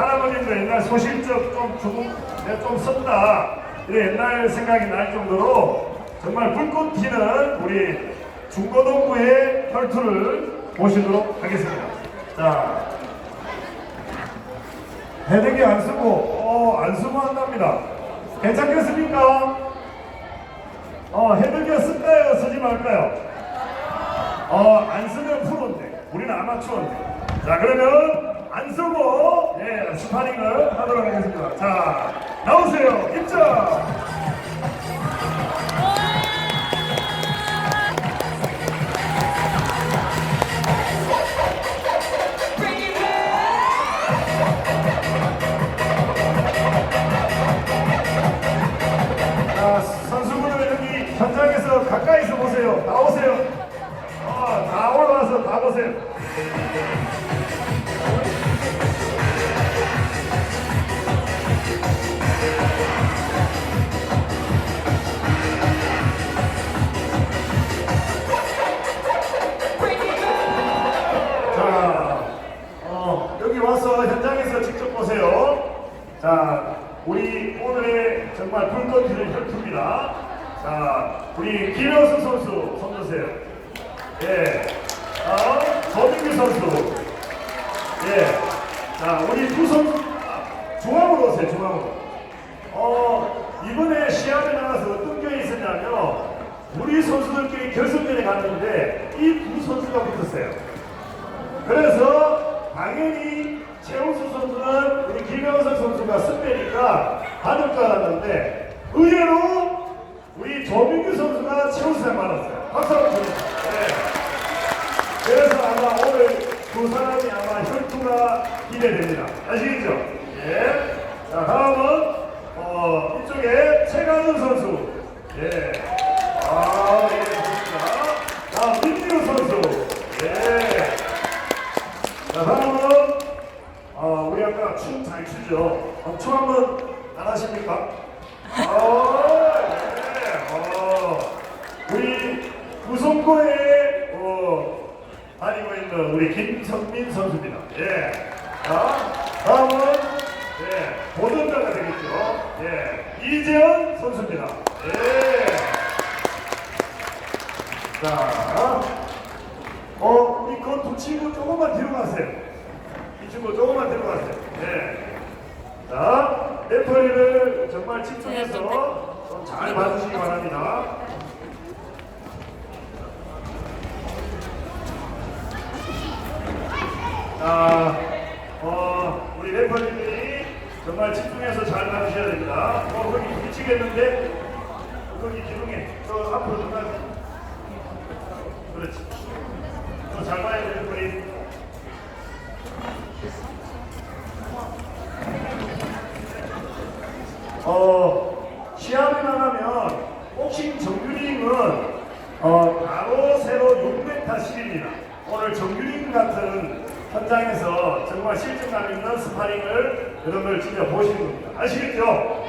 할아버님도 옛날 소실적 좀 조금 내가 좀 썼다. 이래 옛날 생각이 날 정도로 정말 불꽃 튀는 우리 중고등부의 혈투를 보시도록 하겠습니다. 자, 헤드기 안 쓰고, 어, 안 쓰고 한답니다. 괜찮겠습니까? 어, 헤드기 쓸까요? 쓰지 말까요? 어, 안 쓰면 프로인데, 우리는 아마추어인데. 자, 그러면 안 쓰고, 예, 스파링을 하도록 하겠습니다. 자, 나오세요. 입장! 자, 선수분들 여기 현장에서 가까이서 보세요. 나오세요. 어, 다 올라와서 다 보세요. 우리 김효수 선수 손 드세요. 예. 자, 조민규 선수. 예. 자, 우리 두 선수 아, 중앙으로 오세요. 중앙으로. 어, 이번에 시합에 나가서 어떤 게 있었냐면 우리 선수들끼리 결승전에 갔는데 이 두 선수가 붙었어요. 그래서 당연히 최우수 선수는 우리 김영석 선수가 승리니까 받을 줄 알았는데 의외로 조민규 선수가 최우수상 받았어요. 박수 한번 주세요. 네. 그래서 아마 오늘 두 사람이 아마 혈투가 기대됩니다. 아시겠죠? 예. 자, 다음은 어, 이쪽에 최강훈 선수. 예. 아, 예, 좋습니다. 다음 민규 선수. 예. 자, 다음은 어, 우리 아까 춤 잘 추죠? 어, 춤 한번 안 하십니까? 어, 네. 어, 우리 구성고에 어, 다니고 있는 우리 김성민 선수입니다. 예. 자, 다음은 예, 보전자가 되겠죠. 예, 이재현 선수입니다. 예. 자, 어, 우리 그두 친구 조금만 뒤로 가세요. 이 친구 조금만 뒤로 가세요. 네. 자, 레퍼리를 정말 집중해서 좀 잘 봐주시기 바랍니다. 자, 어, 우리 레퍼리들이 정말 집중해서 잘 봐주셔야 됩니다. 어, 거기 미치겠는데? 거기 기둥에, 저 앞으로 좀 가세요. 그렇지. 더잘 봐야 돼, 우리. 어, 시합이 나가면 복싱 정규링은 어, 바로 세로 6m10입니다. 오늘 정규링 같은 현장에서 정말 실증감 있는 스파링을 여러분들 진짜 보시는 겁니다. 아시겠죠?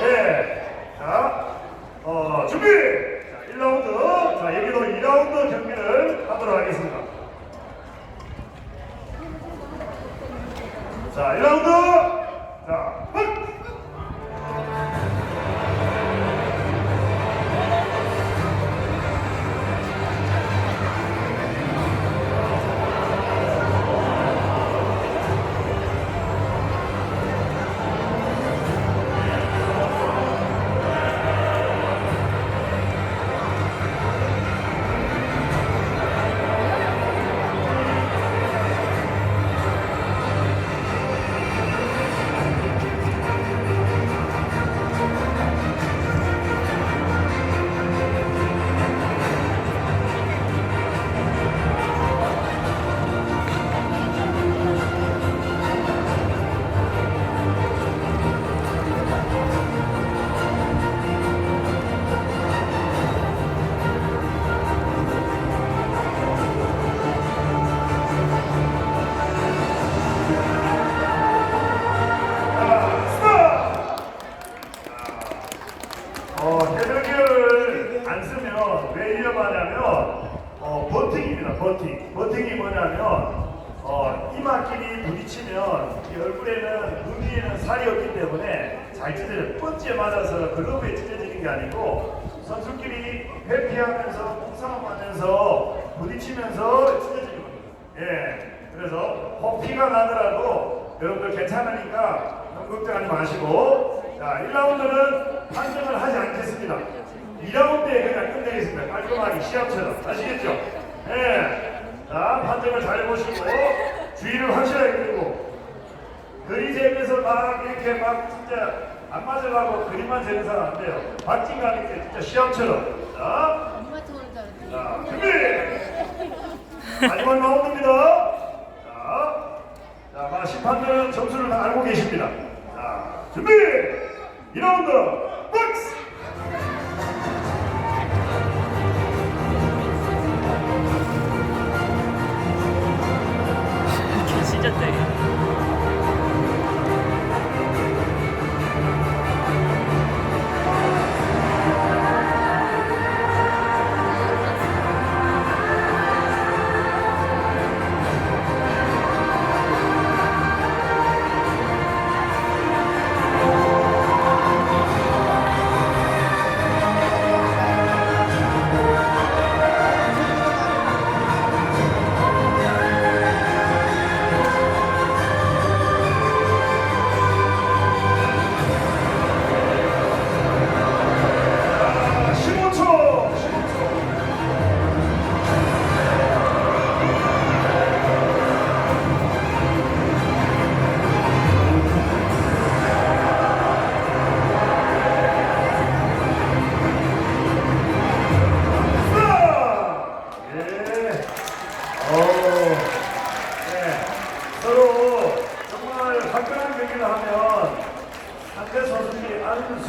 네. 자, 어, 준비! 자, 1라운드. 자, 여기도 2라운드 경기를 하도록 하겠습니다. 자, 1라운드. 자, 헛! 뒤에는 살이 없기 때문에 잘 찢어져요. 펀치에 맞아서 글러브에 찢어지는 게 아니고 선수끼리 회피하면서 몸싸움하면서 부딪히면서 찢어지는 겁니다. 예, 그래서 혹피가 나더라도 여러분들 괜찮으니까 너무 걱정하지 마시고 자 1라운드는 판정을 하지 않겠습니다. 2라운드에 그냥 끝내겠습니다. 깔끔하게 시합처럼 아시겠죠? 예, 자 판정을 잘 보시고 주의를 확실하게 들고 그리 재면서 막 이렇게 막 진짜 안 맞으려고 그림만 재는 사람 안 돼요. 박진감 있게 진짜 시합처럼. 자, 엄마 줄 자, 준비! 마지막 라운드입니다. 자, 자, 마 심판들은 점수를 다 알고 계십니다. 자, 준비! 2라운드,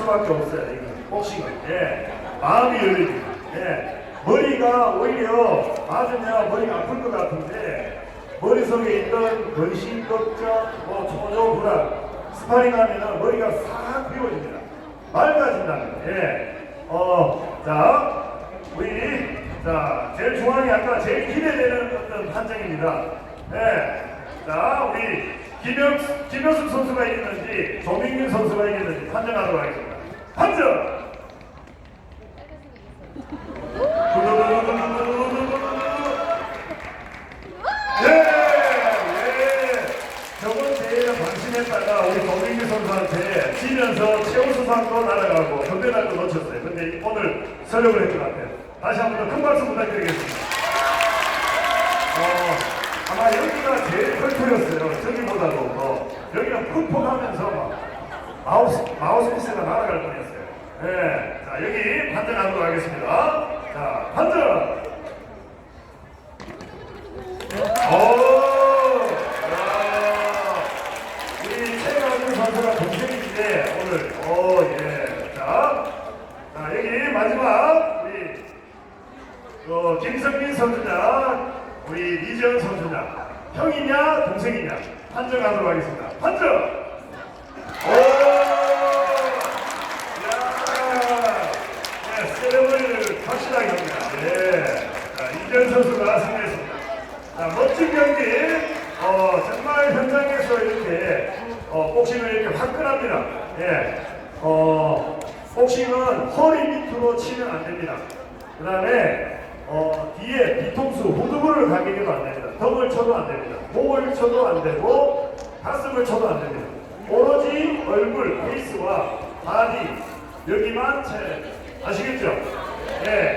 수밖에 없어요. 이거 복싱은. 예. 마음이 열리지. 예. 머리가 오히려 맞으면 머리가 아플 것 같은데 머릿속에 있던 근심, 걱정, 뭐 초조, 불안, 스파링 하면은 머리가 싹 비워집니다. 맑아진다는 거. 예. 어, 자, 우리, 자, 제일 중앙이 아까 제일 기대되는 어떤 판정입니다. 예. 자, 우리 김영, 김영숙 선수가 이겼는지, 조민균 선수가 이겼는지 판정하도록 하겠습니다. 판정! 예, 예. 방심했다가 우리 조민규 선수한테 지면서 최우수상도 날아가고 금메달도 놓쳤어요. 근데 오늘 설력을 했던 것 같아요. 다시 한 번 더 큰 박수 부탁드리겠습니다. 어, 아마 여기가 제일 컬트였어요. 저기보다도 더. 여기가 푹푹 하면서 막 마우스, 마우스피스가 날아갈 뻔했어요. 네. 자, 여기 판정하도록 하겠습니다. 자, 판정! 오! 야, 우리 최강준 선수가 동생인데, 오늘, 오, 예. 자, 자, 여기 마지막, 우리 어, 김성민 선수냐, 우리 이재현 선수냐, 형이냐, 동생이냐, 판정하도록 하겠습니다. 판정! 오! 야! 네, 세레머니를 확실하게 합니다. 네. 자, 이재현 선수가 승리했습니다. 자, 멋진 경기, 어, 정말 현장에서 이렇게, 어, 복싱을 이렇게 화끈합니다. 예. 어, 복싱은 허리 밑으로 치면 안 됩니다. 그 다음에, 어, 뒤에 뒤통수, 후두부를 가게도 안 됩니다. 덤을 쳐도 안 됩니다. 목을 쳐도 안 되고, 가슴을 쳐도 안 됩니다. 오로지 얼굴, 페이스와 바디, 여기만 됩니다. 아시겠죠? 예. 자,